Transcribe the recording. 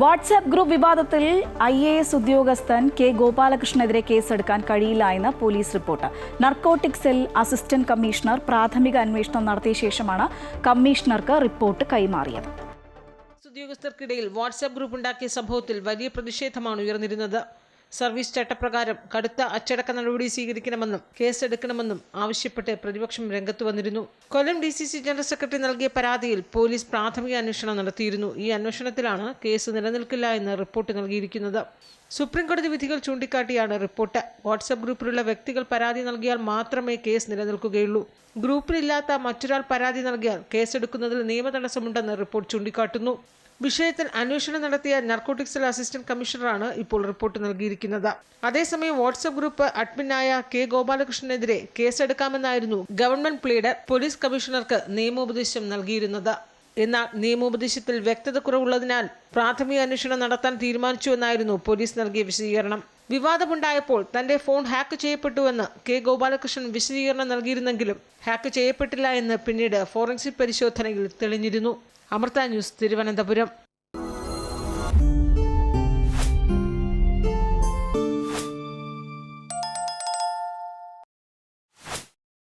WhatsApp group വിവാദത്തിൽ I A S ഉദ്യോഗസ്ഥൻ K ഗോപാലകൃഷ്ണനെതിരെ കേസെടുക്കാൻ കഴിയില്ല എന്ന് police report. Narcotic cell assistant commissioner പ്രാഥമിക അന്വേഷണം നടത്തിയ ശേഷമാണ് കമ്മീഷണർക്ക് റിപ്പോർട്ട് കൈമാറിയത്. ഉദ്യോഗസ്ഥർക്കിടയിൽ വാട്സാപ്പ് ഗ്രൂപ്പ് ഉണ്ടാക്കിയ സംഭവത്തിൽ വലിയ പ്രതിഷേധമാണ് ഉയർന്നിരുന്നത്. സർവീസ് ചട്ടപ്രകാരം കടുത്ത അച്ചടക്ക നടപടി സ്വീകരിക്കണമെന്നും കേസെടുക്കണമെന്നും ആവശ്യപ്പെട്ട് പ്രതിപക്ഷം രംഗത്ത് വന്നിരുന്നു. കൊല്ലം ഡി ജനറൽ സെക്രട്ടറി നൽകിയ പരാതിയിൽ പോലീസ് പ്രാഥമിക അന്വേഷണം നടത്തിയിരുന്നു. ഈ അന്വേഷണത്തിലാണ് കേസ് നിലനിൽക്കില്ല എന്ന് റിപ്പോർട്ട് നൽകിയിരിക്കുന്നത്. സുപ്രീം കോടതി വിധികൾ ചൂണ്ടിക്കാട്ടിയാണ് റിപ്പോർട്ട്. വാട്സപ്പ് ഗ്രൂപ്പിലുള്ള വ്യക്തികൾ പരാതി നൽകിയാൽ മാത്രമേ കേസ് നിലനിൽക്കുകയുള്ളൂ. ഗ്രൂപ്പിലില്ലാത്ത മറ്റൊരാൾ പരാതി നൽകിയാൽ കേസെടുക്കുന്നതിൽ നിയമതടസ്സമുണ്ടെന്ന് റിപ്പോർട്ട് ചൂണ്ടിക്കാട്ടുന്നു. വിഷയത്തിൽ അന്വേഷണം നടത്തിയ നർക്കോട്ടിക്സിൽ അസിസ്റ്റന്റ് കമ്മീഷണറാണ് ഇപ്പോൾ റിപ്പോർട്ട് നൽകിയിരിക്കുന്നത്. അതേസമയം വാട്സ്ആപ്പ് ഗ്രൂപ്പ് അഡ്മിനായ കെ ഗോപാലകൃഷ്ണനെതിരെ കേസെടുക്കാമെന്നായിരുന്നു ഗവൺമെന്റ് പ്ലീഡർ പോലീസ് കമ്മീഷണർക്ക് നിയമോപദേശം നൽകിയിരുന്നത്. എന്നാൽ നിയമോപദേശത്തിൽ വ്യക്തത കുറവുള്ളതിനാൽ പ്രാഥമിക അന്വേഷണം നടത്താൻ തീരുമാനിച്ചുവെന്നായിരുന്നു പോലീസ് നൽകിയ വിശദീകരണം. വിവാദമുണ്ടായപ്പോൾ തന്റെ ഫോൺ ഹാക്ക് ചെയ്യപ്പെട്ടുവെന്ന് കെ ഗോപാലകൃഷ്ണൻ വിശദീകരണം നൽകിയിരുന്നെങ്കിലും ഹാക്ക് ചെയ്യപ്പെട്ടില്ല എന്ന് പിന്നീട് ഫോറൻസിക് പരിശോധനയിൽ തെളിഞ്ഞിരുന്നു. അമൃത ന്യൂസ് തിരുവനന്തപുരം.